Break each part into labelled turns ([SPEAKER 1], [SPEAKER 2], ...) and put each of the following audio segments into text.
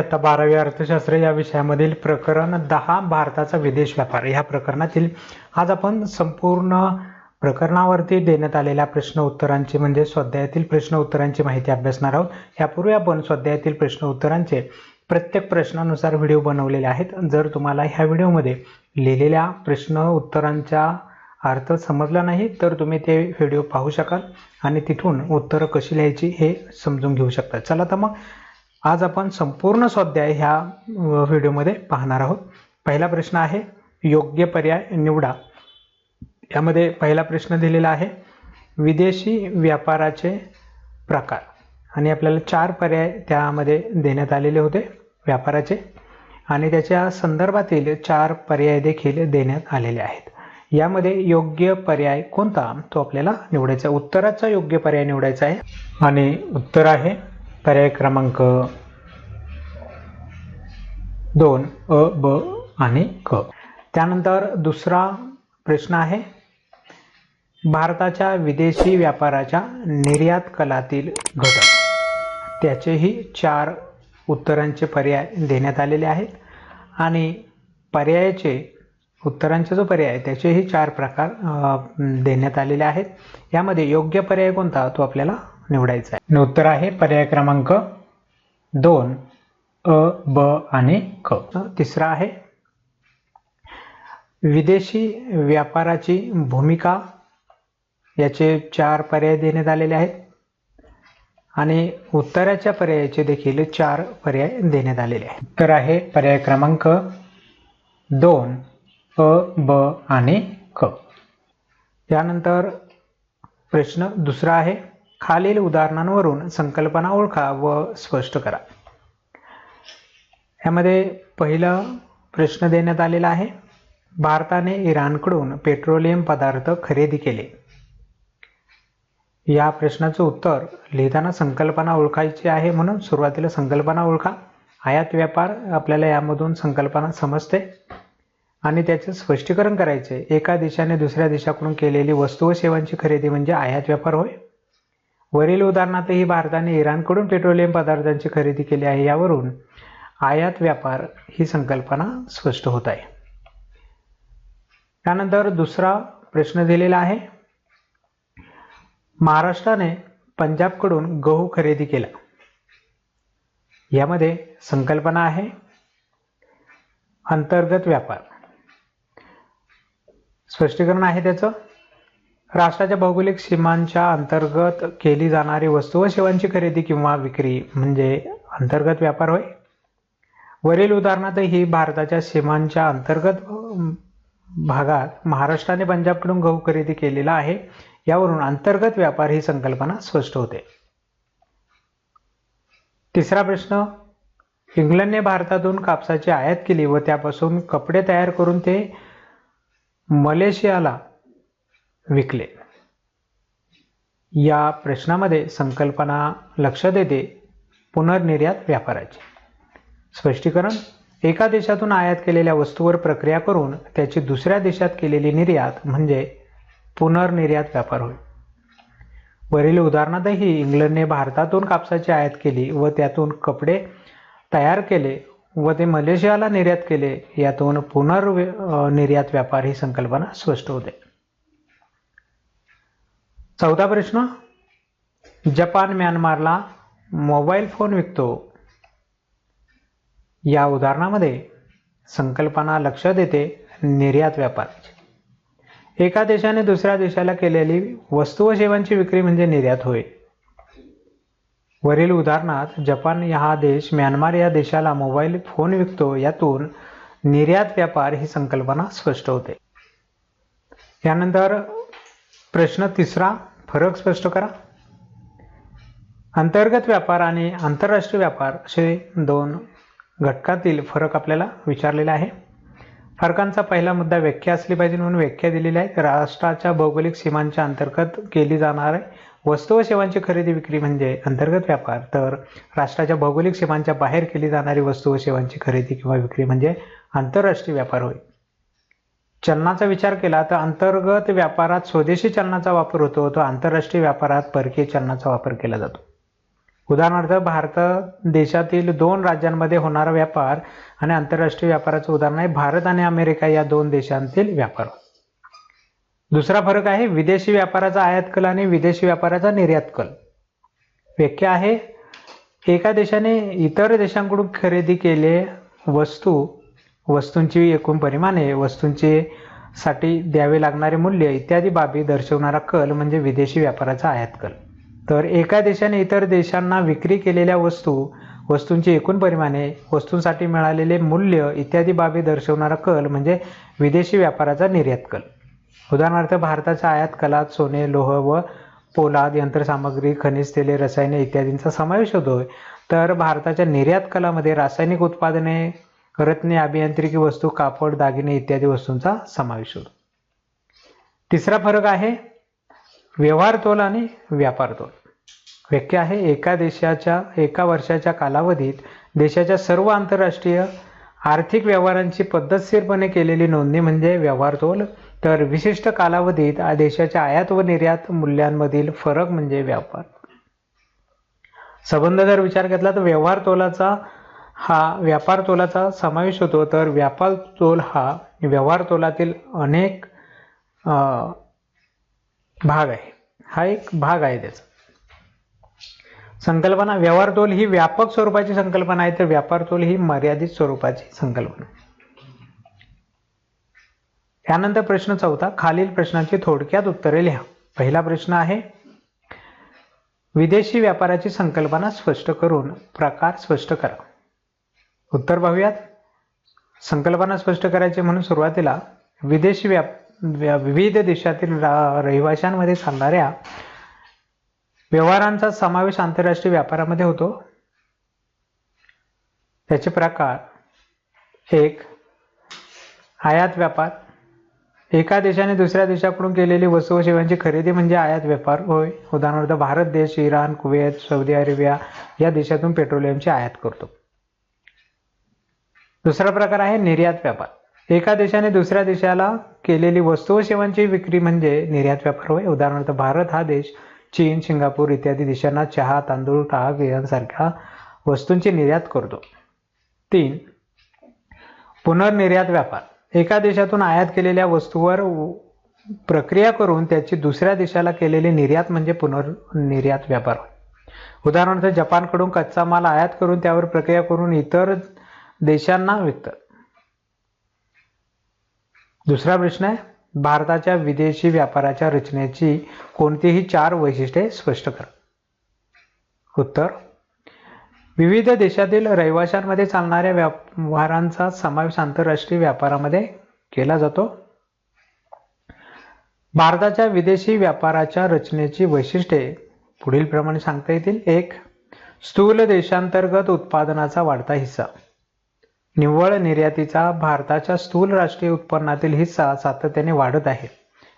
[SPEAKER 1] इयत्ता बारावी अर्थशास्त्र या विषयामधील प्रकरण दहा भारताचा विदेश व्यापार. ह्या प्रकरणातील आज आपण संपूर्ण प्रकरणावरती देण्यात आलेल्या प्रश्न उत्तरांची म्हणजे स्वाध्यायातील प्रश्न उत्तरांची माहिती अभ्यासणार आहोत. यापूर्वी आपण स्वाध्यायातील प्रश्न उत्तरांचे प्रत्येक प्रश्नानुसार व्हिडिओ बनवलेले आहेत. जर तुम्हाला ह्या व्हिडिओमध्ये लिहिलेल्या प्रश्न उत्तरांचा अर्थ समजला नाही तर तुम्ही ते व्हिडिओ पाहू शकाल आणि तिथून उत्तरं कशी लिहायची हे समजून घेऊ शकता. चला तर मग आज आपण संपूर्ण स्वाध्याय ह्या व्हिडिओमध्ये पाहणार आहोत. पहिला प्रश्न आहे योग्य पर्याय निवडा. यामध्ये पहिला प्रश्न दिलेला आहे विदेशी व्यापाराचे प्रकार. आणि आपल्याला चार पर्याय त्यामध्ये देण्यात आलेले होते व्यापाराचे. आणि त्याच्या संदर्भातील चार पर्याय देखील देण्यात आलेले आहेत. यामध्ये योग्य पर्याय कोणता? तो आपल्याला निवडायचा आहे. उत्तराचा योग्य पर्याय निवडायचा आहे. आणि उत्तर आहे पर्याय क्रमांक दोन अ ब आणि क. त्यानंतर दुसरा प्रश्न आहे. भारताच्या विदेशी व्यापाराच्या निर्यात कलातील घटक. त्याचेही चार उत्तरांचे पर्याय देण्यात आलेले आहेत. आणि पर्यायाचे उत्तरांचे जो पर्याय आहे त्याचेही चार प्रकार देण्यात आलेले आहेत. यामध्ये योग्य पर्याय कोणता? तो आपल्याला निवडायचं आहे. उत्तर आहे पर्याय क्रमांक दोन अ ब आणि क. तिसरा आहे विदेशी व्यापाराची भूमिका. याचे चार पर्याय देण्यात आलेले आहेत. आणि उत्तराच्या पर्यायाचे देखील चार पर्याय देण्यात आलेले आहेत. उत्तर आहे पर्याय क्रमांक दोन अ ब आणि क. त्यानंतर प्रश्न दुसरा आहे. खालील उदाहरणांवरून संकल्पना ओळखा व स्पष्ट करा. यामध्ये पहिला प्रश्न देण्यात आलेला आहे. भारताने इराणकडून पेट्रोलियम पदार्थ खरेदी केले. या प्रश्नाचं उत्तर लिहिताना संकल्पना ओळखायची आहे म्हणून सुरुवातीला संकल्पना ओळखा. आयात व्यापार आपल्याला यामधून संकल्पना समजते आणि त्याचे स्पष्टीकरण करायचे. एका देशाने दुसऱ्या देशाकडून केलेली वस्तू व सेवांची खरेदी म्हणजे आयात व्यापार होय. वरील उदाहरणातही भारताने इराणकडून पेट्रोलियम पदार्थांची खरेदी केली आहे यावरून आयात व्यापार ही संकल्पना स्पष्ट होत आहे. त्यानंतर दुसरा प्रश्न दिलेला आहे. महाराष्ट्राने पंजाबकडून गहू खरेदी केला. यामध्ये संकल्पना आहे. अंतर्गत व्यापार. स्पष्टीकरण आहे त्याचं. राष्ट्राच्या भौगोलिक सीमांच्या अंतर्गत केली जाणारी वस्तू व सेवांची खरेदी किंवा विक्री म्हणजे अंतर्गत व्यापार होय. वरील उदाहरणातही भारताच्या सीमांच्या अंतर्गत भागात महाराष्ट्राने पंजाबकडून गहू खरेदी केलेला आहे. यावरून अंतर्गत व्यापार ही संकल्पना स्पष्ट होते. तिसरा प्रश्न इंग्लंडने भारतातून कापसाची आयात केली व त्यापासून कपडे तयार करून ते मलेशियाला विकले. या प्रश्नामध्ये संकल्पना लक्ष देते पुनर्निर्यात व्यापाराची. स्पष्टीकरण एका देशातून आयात केलेल्या वस्तूवर प्रक्रिया करून त्याची दुसऱ्या देशात केलेली निर्यात म्हणजे पुनर्निर्यात व्यापार होय. वरील उदाहरणातही इंग्लंडने भारतातून कापसाची आयात केली व त्यातून कपडे तयार केले व ते मलेशियाला निर्यात केले यातून पुनर्निर्यात व्यापार ही संकल्पना स्पष्ट होते. चौथा प्रश्न. जपान म्यानमारला मोबाईल फोन विकतो. या उदाहरणामध्ये संकल्पना लक्ष देते निर्यात व्यापाराची एका देशाने दुसऱ्या देशाला केलेली वस्तू व सेवांची विक्री म्हणजे निर्यात होय. वरील उदाहरणात जपान हा देश म्यानमार या देशाला मोबाईल फोन विकतो यातून निर्यात व्यापार ही संकल्पना स्पष्ट होते. यानंतर प्रश्न तिसरा. फरक स्पष्ट करा. अंतर्गत व्यापार आणि आंतरराष्ट्रीय व्यापार असे दोन घटकातील फरक आपल्याला विचारलेला आहे. फरकांचा पहिला मुद्दा व्याख्या असली पाहिजे म्हणून व्याख्या दिलेली आहे. राष्ट्राच्या भौगोलिक सीमांच्या अंतर्गत केली जाणारे वस्तू व सेवांची खरेदी विक्री म्हणजे अंतर्गत व्यापार. तर राष्ट्राच्या भौगोलिक सीमांच्या बाहेर केली जाणारी वस्तू व सेवांची खरेदी किंवा विक्री म्हणजे आंतरराष्ट्रीय व्यापार होय. चलनाचा विचार केला तर अंतर्गत व्यापारात स्वदेशी चलनाचा वापर होतो तो आंतरराष्ट्रीय व्यापारात परकीय चलनाचा वापर केला जातो. उदाहरणार्थ भारत देशातील दोन राज्यांमध्ये होणारा व्यापार आणि आंतरराष्ट्रीय व्यापाराचं उदाहरण आहे. भारत आणि अमेरिका या दोन देशांतील व्यापार. दुसरा फरक आहे विदेशी व्यापाराचा आयात कल आणि विदेशी व्यापाराचा निर्यात कल व्याख्या आहे एका देशाने इतर देशांकडून खरेदी केले वस्तू वस्तूंची एकूण परिमाणे वस्तूंचे साठी द्यावे लागणारे मूल्य इत्यादी बाबी दर्शवणारा कल म्हणजे विदेशी व्यापाराचा आयात कल तर एका देशाने इतर देशांना विक्री केलेल्या वस्तू वस्तूंची एकूण परिमाणे वस्तूंसाठी मिळालेले मूल्य इत्यादी बाबी दर्शवणारा कल म्हणजे विदेशी व्यापाराचा निर्यात कल उदाहरणार्थ भारताच्या आयात कलात सोने लोह व पोलाद यंत्रसामग्री खनिज तेले रसायने इत्यादींचा समावेश होतोय. तर भारताच्या निर्यात कलामध्ये रासायनिक उत्पादने रत्ने अभियांत्रिकी वस्तू कापड दागिने इत्यादी वस्तूंचा समावेश होतो. तिसरा फरक आहे व्यवहार तोल आणि व्यापार तोल. व्याख्या आहे एका देशाच्या एका वर्षाच्या कालावधीत देशाच्या सर्व आंतरराष्ट्रीय आर्थिक व्यवहारांची पद्धतशीरपणे केलेली नोंदणी म्हणजे व्यवहार तोल. तर विशिष्ट कालावधीत देशाच्या आयात व निर्यात मूल्यांमधील फरक म्हणजे व्यापार. संबंध जर विचार घेतला तर व्यवहार तोलाचा हा व्यापार तोलाचा समावेश होतो तर व्यापार तोल हा व्यवहार तोलातील अनेक भाग आहे. हा एक भाग आहे त्याचा. संकल्पना व्यवहार तोल ही व्यापक स्वरूपाची संकल्पना आहे तर व्यापार तोल ही मर्यादित स्वरूपाची संकल्पना. त्यानंतर प्रश्न चौथा खालील प्रश्नांची थोडक्यात उत्तरे लिहा. पहिला प्रश्न आहे विदेशी व्यापाराची संकल्पना स्पष्ट करून प्रकार स्पष्ट करा. उत्तर पाहूयात. संकल्पना स्पष्ट करायची म्हणून सुरुवातीला विदेशी व्याप विविध देशातील रहिवाशांमध्ये चालणाऱ्या व्यवहारांचा समावेश आंतरराष्ट्रीय व्यापारामध्ये होतो. त्याचे प्रकार एक आयात व्यापार. एका देशाने दुसऱ्या देशाकडून केलेली वस्तू व सेवांची खरेदी म्हणजे आयात व्यापार. होय उदाहरणार्थ भारत देश इराण कुवेत सौदी अरेबिया या देशातून पेट्रोलियमची आयात करतो. दुसरा प्रकार आहे निर्यात व्यापार. एका देशाने दुसऱ्या देशाला केलेली वस्तू व सेवांची विक्री म्हणजे निर्यात व्यापार होय. उदाहरणार्थ भारत हा देश चीन सिंगापूर इत्यादी देशांना चहा तांदूळ ताग यांसारख्या वस्तूंची निर्यात करतो. तीन पुनर्निर्यात व्यापार. एका देशातून आयात केलेल्या वस्तूवर प्रक्रिया करून त्याची दुसऱ्या देशाला केलेली निर्यात म्हणजे पुनर्निर्यात व्यापार उदाहरणार्थ जपानकडून कच्चा माल आयात करून त्यावर प्रक्रिया करून इतर देशांना विकतात दुसरा प्रश्न आहे भारताच्या विदेशी व्यापाराच्या रचनेची कोणतीही चार वैशिष्ट्ये स्पष्ट करा. उत्तर विविध देशातील रहिवाशांमध्ये चालणाऱ्या व्यवहारांचा समावेश आंतरराष्ट्रीय व्यापारामध्ये केला जातो. भारताच्या विदेशी व्यापाराच्या रचनेची वैशिष्ट्ये पुढील प्रमाणे सांगता येतील. एक स्थूल देशांतर्गत उत्पादनाचा वाढता हिस्सा. निव्वळ निर्यातीचा भारताच्या स्थूल राष्ट्रीय उत्पन्नातील हिस्सा सातत्याने वाढत आहे.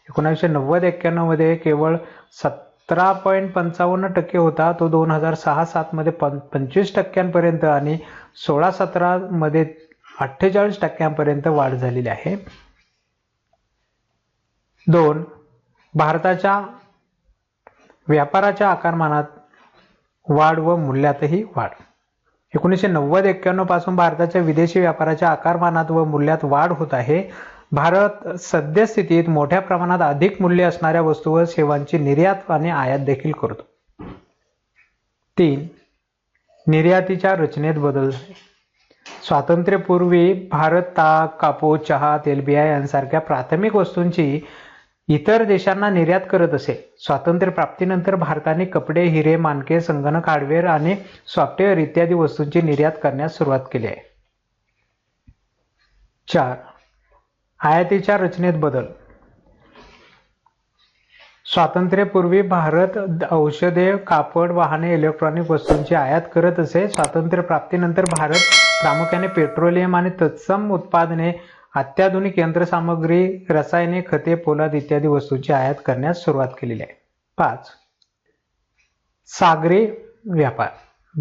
[SPEAKER 1] एकोणीसशे नव्वद एक्क्याण्णवमध्ये केवळ सतरा पॉईंट पंचावन्न टक्के होता तो दोन हजार सहा सातमध्ये पं पंचवीस टक्क्यांपर्यंत आणि सोळा सतरामध्ये अठ्ठेचाळीस टक्क्यांपर्यंत वाढ झालेली आहे. दोन भारताच्या व्यापाराच्या आकारमानात वाढ व मूल्यातही वाढ. एकोणीसशे नव्वद एक्क्याण्णवपासून भारताच्या विदेशी व्यापाराच्या आकारमानात व मूल्यात वाढ होत आहे. भारत सद्यस्थितीत मोठ्या प्रमाणात अधिक मूल्य असणाऱ्या वस्तू व सेवांची निर्यात आणि आयात देखील करतो. तीन निर्यातीच्या रचनेत बदल स्वातंत्र्यपूर्वी भारत ताक कापूस चहा तेलबिया यांसारख्या प्राथमिक वस्तूंची इतर देशांना निर्यात करत असे. स्वातंत्र्य प्राप्तीनंतर भारताने कपडे हिरे मानके संगणक हार्डवेअर आणि सॉफ्टवेअर इत्यादी वस्तूंची निर्यात करण्यास सुरुवात केली आहे. चार. आयातीच्या रचनेत बदल. स्वातंत्र्यपूर्वी भारत औषधे कापड वाहने इलेक्ट्रॉनिक वस्तूंची आयात करत असे. स्वातंत्र्य प्राप्तीनंतर भारत प्रामुख्याने पेट्रोलियम आणि तत्सम उत्पादने अत्याधुनिक यंत्रसामग्री रसायने खते पोलाद इत्यादी वस्तूंची आयात करण्यास सुरुवात केलेली आहे. पाच. सागरी व्यापार.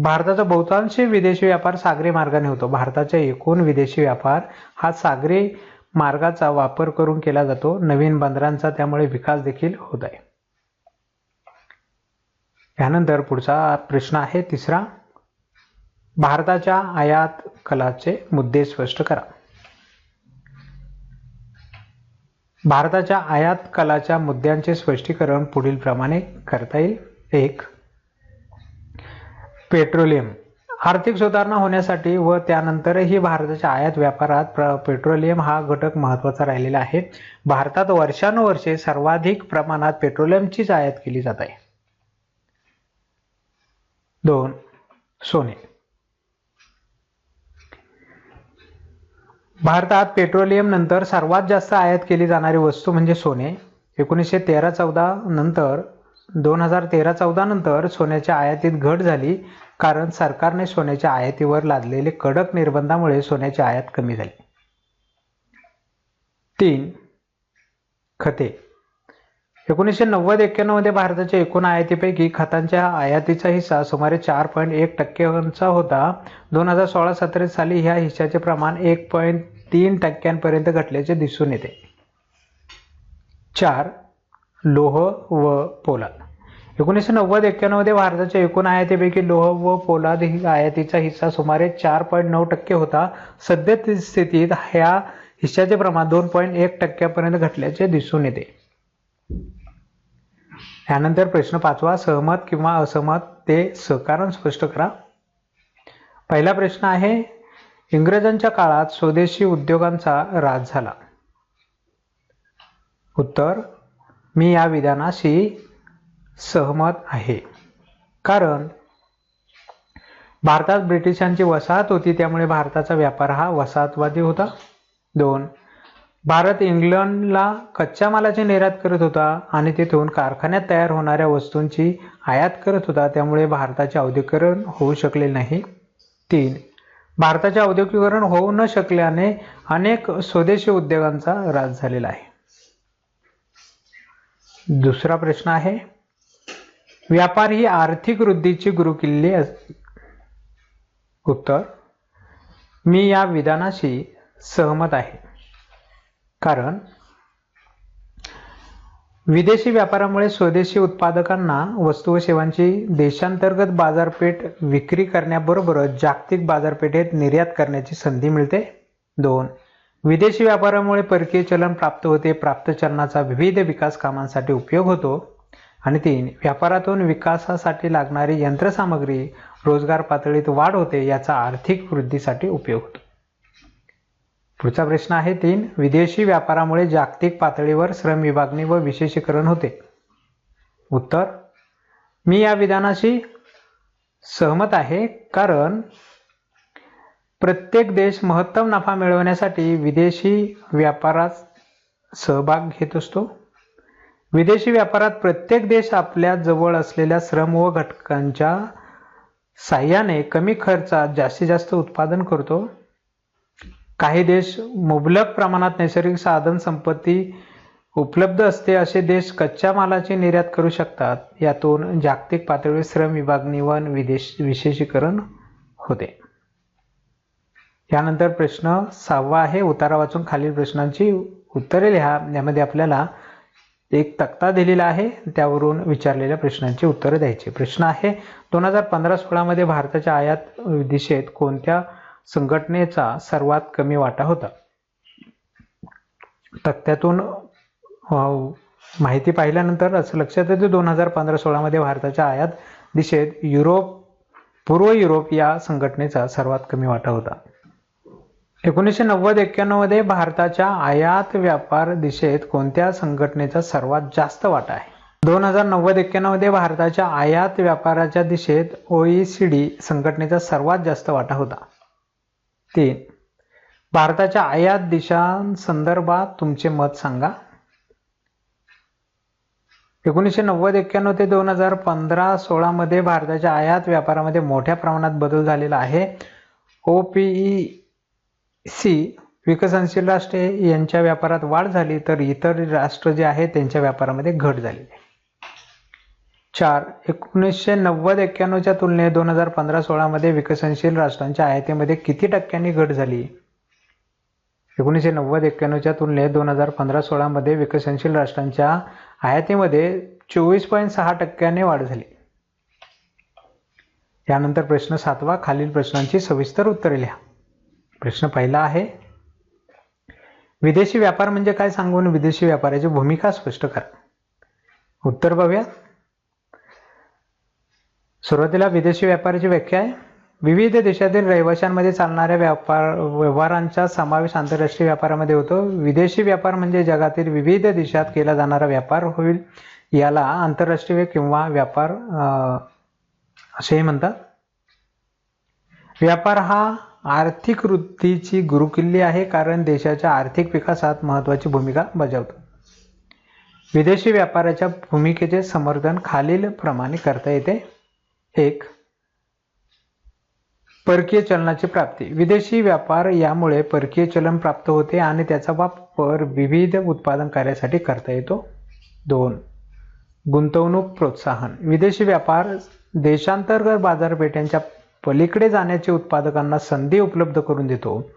[SPEAKER 1] भारताचा बहुतांश विदेशी व्यापार सागरी मार्गाने होतो. भारताच्या एकूण विदेशी व्यापार हा सागरी मार्गाचा वापर करून केला जातो. नवीन बंदरांचा त्यामुळे विकास देखील होत आहे. यानंतर पुढचा प्रश्न आहे. तिसरा. भारताच्या आयात कलाचे मुद्दे स्पष्ट करा. भारताच्या आयात कलाच्या मुद्द्यांचे स्पष्टीकरण पुढील प्रमाणे करता येईल. एक पेट्रोलियम. आर्थिक सुधारणा होण्यासाठी व त्यानंतरही भारताच्या आयात व्यापारात प्र पेट्रोलियम हा घटक महत्त्वाचा राहिलेला आहे. भारतात वर्षानुवर्षे सर्वाधिक प्रमाणात पेट्रोलियमचीच आयात केली जात आहे. दोन सोने. भारतात पेट्रोलियम नंतर सर्वात जास्त आयात केली जाणारी वस्तू म्हणजे सोने. एकोणीसशे तेरा चौदा नंतर दोन हजार तेरा चौदा नंतर सोन्याच्या आयातीत घट झाली कारण सरकारने सोन्याच्या आयातीवर लादलेले कडक निर्बंधामुळे सोन्याची आयात कमी झाली. तीन खते. एकोणीसशे नव्वद एक्क्याण्णवमध्ये भारताच्या एकूण आयातीपैकी खतांच्या आयातीचा हिस्सा सुमारे चार पॉईंट एक टक्क्यांचा होता. दोन हजार सोळा सतरा साली ह्या हिश्श्याचे प्रमाण एक पॉईंट तीन टक्क्यांपर्यंत घटल्याचे दिसून येते. चार लोह व पोलाद. एकोणीसशे नव्वद एक्क्याण्णवमध्ये भारताच्या एकूण आयातीपैकी लोह व पोलाद ही आयातीचा हिस्सा सुमारे चार पॉईंट नऊ टक्के होता. सध्या स्थितीत ह्या हिस्साचे प्रमाण दोन पॉईंट एक टक्क्यापर्यंत घटल्याचे दिसून येते. यानंतर प्रश्न पाचवा सहमत किंवा असहमत ते सहकारण स्पष्ट करा. पहिला प्रश्न आहे इंग्रजांच्या काळात स्वदेशी उद्योगांचा राज झाला. उत्तर मी या विधानाशी सहमत आहे. कारण भारतात ब्रिटिशांची वसाहत होती त्यामुळे भारताचा व्यापार हा वसाहतवादी होता. दोन भारत इंग्लंडला कच्च्या मालाची निर्यात करत होता आणि तिथून कारखान्यात तयार होणाऱ्या वस्तूंची आयात करत होता त्यामुळे भारताचे औद्योगिकरण होऊ शकले नाही. तीन भारताचे औद्योगिकरण होऊ न शकल्याने अनेक स्वदेशी उद्योगांचा राज झालेला आहे. दुसरा प्रश्न आहे व्यापार ही आर्थिक वृद्धीची गुरुकिल्ली उत्तर मी या विधानाशी सहमत आहे. कारण विदेशी व्यापारामुळे स्वदेशी उत्पादकांना वस्तू व सेवांची देशांतर्गत बाजारपेठ विक्री करण्याबरोबरच जागतिक बाजारपेठेत निर्यात करण्याची संधी मिळते. दोन विदेशी व्यापारामुळे परकीय चलन प्राप्त होते. प्राप्त चलनाचा विविध विकास कामांसाठी उपयोग होतो. आणि तीन व्यापारातून विकासासाठी लागणारी यंत्रसामग्री रोजगार पातळीत वाढ होते याचा आर्थिक वृद्धीसाठी उपयोग होतो. पुढचा प्रश्न आहे तीन. विदेशी व्यापारामुळे जागतिक पातळीवर श्रम विभागणी व विशेषीकरण होते. उत्तर. मी या विधानाशी सहमत आहे कारण प्रत्येक देश महत्तम नफा मिळवण्यासाठी विदेशी व्यापारात सहभाग घेत असतो. विदेशी व्यापारात प्रत्येक देश आपल्या जवळ असलेल्या श्रम व घटकांच्या साह्याने कमी खर्चात जास्तीत जास्त उत्पादन करतो. काही देश मुबलक प्रमाणात नैसर्गिक साधन संपत्ती उपलब्ध असते असे देश कच्च्या मालाची निर्यात करू शकतात. यातून जागतिक पातळीवर श्रम विभागणी व विदेश विशेषीकरण होते. यानंतर प्रश्न सहावा आहे. उतारा वाचून खालील प्रश्नांची उत्तरे लिहा. यामध्ये आपल्याला एक तक्ता दिलेला आहे. त्यावरून विचारलेल्या प्रश्नांची उत्तरे द्यायची. प्रश्न आहे दोन हजार पंधरा सोळामध्ये भारताच्या आयात दिशेत कोणत्या संघटनेचा सर्वात कमी वाटा होता. तक्त्यातून माहिती पाहिल्यानंतर असं लक्षात येते दोन हजार पंधरा सोळामध्ये भारताच्या आयात दिशेत युरोप पूर्व युरोप या संघटनेचा सर्वात कमी वाटा होता. एकोणीसशे नव्वदमध्ये भारताच्या आयात व्यापार दिशेत कोणत्या संघटनेचा सर्वात जास्त वाटा आहे? दोन हजार नव्वदमध्ये भारताच्या आयात व्यापाराच्या दिशेत ओईसीडी संघटनेचा सर्वात जास्त वाटा होता. तीन भारताच्या आयात दिशांसंदर्भात तुमचे मत सांगा. एकोणीसशे नव्वद एक्क्याण्णव ते दोन हजार पंधरा सोळामध्ये भारताच्या आयात व्यापारामध्ये मोठ्या प्रमाणात बदल झालेला आहे. ओ पी सी विकसनशील राष्ट्रे यांच्या व्यापारात वाढ झाली तर इतर राष्ट्र जे आहेत त्यांच्या व्यापारामध्ये घट झाली चार एकोणीसशे नव्वद एक्क्याण्णवच्या तुलनेत दोन हजार पंधरा सोळामध्ये विकसनशील राष्ट्रांच्या आयातीमध्ये किती टक्क्यांनी घट झाली? एकोणीसशे नव्वद एक्क्याण्णवच्या तुलनेत दोन हजार पंधरा सोळामध्ये विकसनशील राष्ट्रांच्या आयातीमध्ये चोवीस पॉईंट सहा टक्क्याने वाढ झाली. यानंतर प्रश्न सातवा खालील प्रश्नांची सविस्तर उत्तरे लिहा. प्रश्न पहिला आहे विदेशी व्यापार म्हणजे काय? सांगून विदेशी व्यापाराची भूमिका स्पष्ट करा. उत्तर पाहूया सुरुवातीला विदेशी व्यापाराची व्याख्या आहे. विविध देशातील रहिवाशांमध्ये चालणाऱ्या व्यापार व्यवहारांचा समावेश आंतरराष्ट्रीय व्यापारामध्ये होतो. विदेशी व्यापार म्हणजे जगातील विविध देशात केला जाणारा व्यापार होईल. याला आंतरराष्ट्रीय किंवा व्यापार असेही म्हणतात. व्यापार हा आर्थिक वृद्धीची गुरुकिल्ली आहे कारण देशाच्या आर्थिक विकासात महत्त्वाची भूमिका बजावतो. विदेशी व्यापाराच्या भूमिकेचे समर्थन खालील प्रमाणे करता येते. एक परकीय चलनाची प्राप्ती. विदेशी व्यापार यामुळे परकीय चलन प्राप्त होते आणि त्याचा वापर विविध उत्पादन कार्यासाठी करता येतो. दोन गुंतवणूक प्रोत्साहन. विदेशी व्यापार देशांतर्गत बाजारपेठांच्या पलीकडे जाण्याचे उत्पादकांना संधी उपलब्ध करून देतो.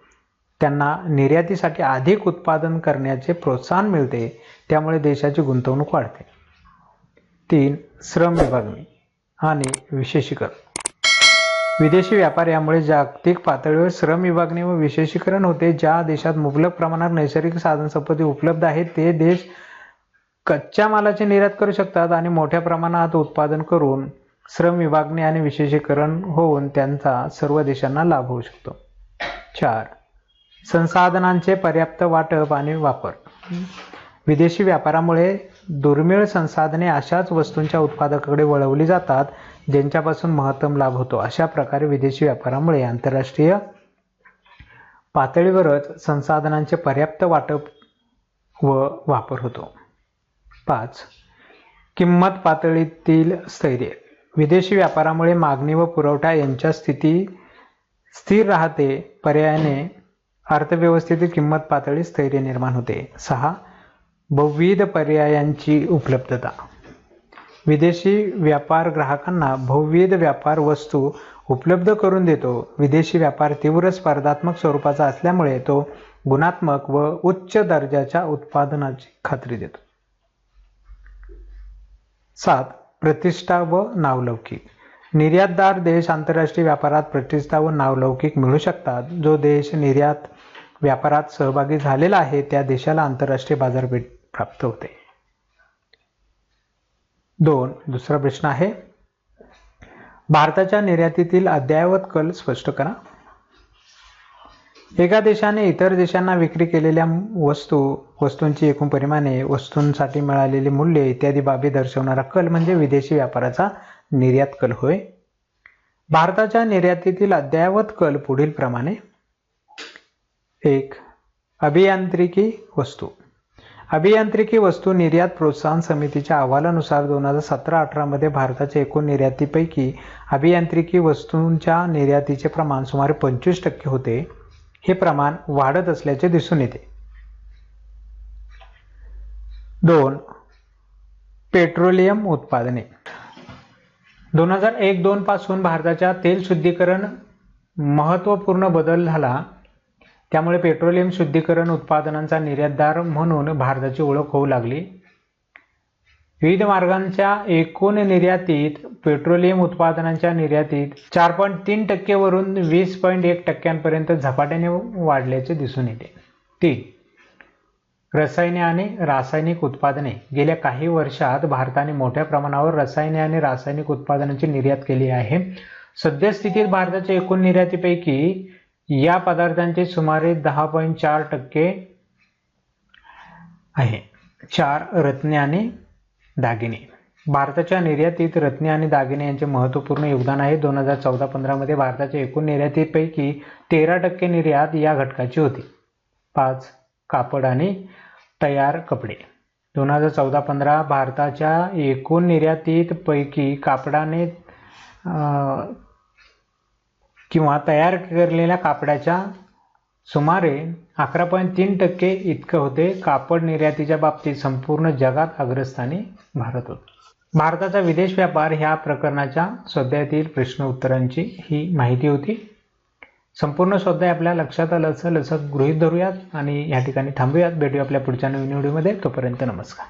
[SPEAKER 1] त्यांना निर्यातीसाठी अधिक उत्पादन करण्याचे प्रोत्साहन मिळते. त्यामुळे देशाची गुंतवणूक वाढते. तीन श्रम विभागणी. आणि विशेषीकरण. विदेशी व्यापार यामुळे जागतिक पातळीवर श्रम विभागणी व विशेषीकरण होते. ज्या देशात मुबलक प्रमाणात नैसर्गिक साधनसंपत्ती उपलब्ध आहेत ते देश कच्च्या मालाची निर्यात करू शकतात आणि मोठ्या प्रमाणात उत्पादन करून श्रम विभागणी आणि विशेषीकरण होऊन त्यांचा सर्व देशांना लाभ होऊ शकतो. चार. संसाधनांचे पर्याप्त वाटप आणि वापर. विदेशी व्यापारामुळे दुर्मिळ संसाधने अशाच वस्तूंच्या उत्पादकाकडे वळवली जातात ज्यांच्यापासून महत्तम लाभ होतो. अशा प्रकारे विदेशी व्यापारामुळे आंतरराष्ट्रीय पातळीवरच संसाधनांचे पर्याप्त वाटप व वापर होतो. पाच. किंमत पातळीतील स्थैर्य. विदेशी व्यापारामुळे मागणी व पुरवठा यांच्या स्थिती स्थिर राहते पर्यायाने अर्थव्यवस्थेतील किंमत पातळी स्थैर्य निर्माण होते. सहा. बहुविध पर्यायांची उपलब्धता. विदेशी व्यापार ग्राहकांना बहुविध व्यापार वस्तू उपलब्ध करून देतो. विदेशी व्यापार तीव्र स्पर्धात्मक स्वरूपाचा असल्यामुळे तो गुणात्मक व उच्च दर्जाच्या उत्पादनाची खात्री देतो. सात प्रतिष्ठा व नावलौकिक. निर्यातदार देश आंतरराष्ट्रीय व्यापारात प्रतिष्ठा व नावलौकिक मिळू शकतात. जो देश निर्यात व्यापारात सहभागी झालेला आहे त्या देशाला आंतरराष्ट्रीय बाजारपेठ प्राप्त होते. दोन दुसरा प्रश्न आहे. भारताच्या निर्यातीतील अद्ययावत कल स्पष्ट करा. एका देशाने इतर देशांना विक्री केलेल्या वस्तू वस्तूंची एकूण परिमाणे वस्तूंसाठी मिळालेली मूल्ये इत्यादी बाबी दर्शवणारा कल म्हणजे विदेशी व्यापाराचा निर्यात कल होय. भारताच्या निर्यातीतील अद्ययावत कल पुढील प्रमाणे. एक अभियांत्रिकी वस्तू. अभियांत्रिकी वस्तू निर्यात प्रोत्साहन समितीच्या अहवालानुसार दोन हजार सतरा अठरामध्ये भारताच्या एकूण निर्यातीपैकी अभियांत्रिकी वस्तूंच्या निर्यातीचे प्रमाण सुमारे पंचवीस टक्के होते. हे प्रमाण वाढत असल्याचे दिसून येते. दोन पेट्रोलियम उत्पादने. दोन हजार एक दोन पासून भारताच्या तेल शुद्धीकरण महत्त्वपूर्ण बदल झाला. त्यामुळे पेट्रोलियम शुद्धीकरण उत्पादनांचा निर्यातदार म्हणून भारताची ओळख होऊ लागली. विविध मार्गांच्या एकूण निर्यातीत पेट्रोलियम उत्पादनांच्या निर्यातीत चार पॉईंट तीन टक्केवरून वीस पॉईंट एक टक्क्यांपर्यंत झपाट्याने वाढल्याचे दिसून येते. तीन रसायने आणि रासायनिक उत्पादने. गेल्या काही वर्षात भारताने मोठ्या प्रमाणावर रसायने आणि रासायनिक उत्पादनांची निर्यात केली आहे. सद्यस्थितीत भारताच्या एकूण निर्यातीपैकी या पदार्थांचे सुमारे दहा पॉईंट चार टक्के आहे. चार रत्ने आणि दागिने. भारताच्या निर्यातीत रत्ने आणि दागिने यांचे महत्त्वपूर्ण योगदान आहे. दोन हजार चौदा पंधरामध्ये भारताच्या एकूण निर्यातीपैकी तेरा टक्के निर्यात या घटकाची होती. पाच कापड आणि तयार कपडे. दोन हजार चौदा पंधरा भारताच्या एकूण निर्यातीत पैकी कापडाने किंवा तयार केलेल्या कापडाच्या सुमारे अकरा पॉईंट तीन टक्के इतकं होते. कापड निर्यातीच्या बाबतीत संपूर्ण जगात अग्रस्थानी भारत होता. भारताचा विदेश व्यापार ह्या प्रकरणाच्या स्वाध्यायातील प्रश्न उत्तरांची ही माहिती होती. संपूर्ण स्वाध्याय आपल्या लक्षात आलं असेल असं गृहीत धरूयात आणि या ठिकाणी थांबूयात. भेटूया आपल्या पुढच्या नवीन व्हिडिओमध्ये. तोपर्यंत नमस्कार.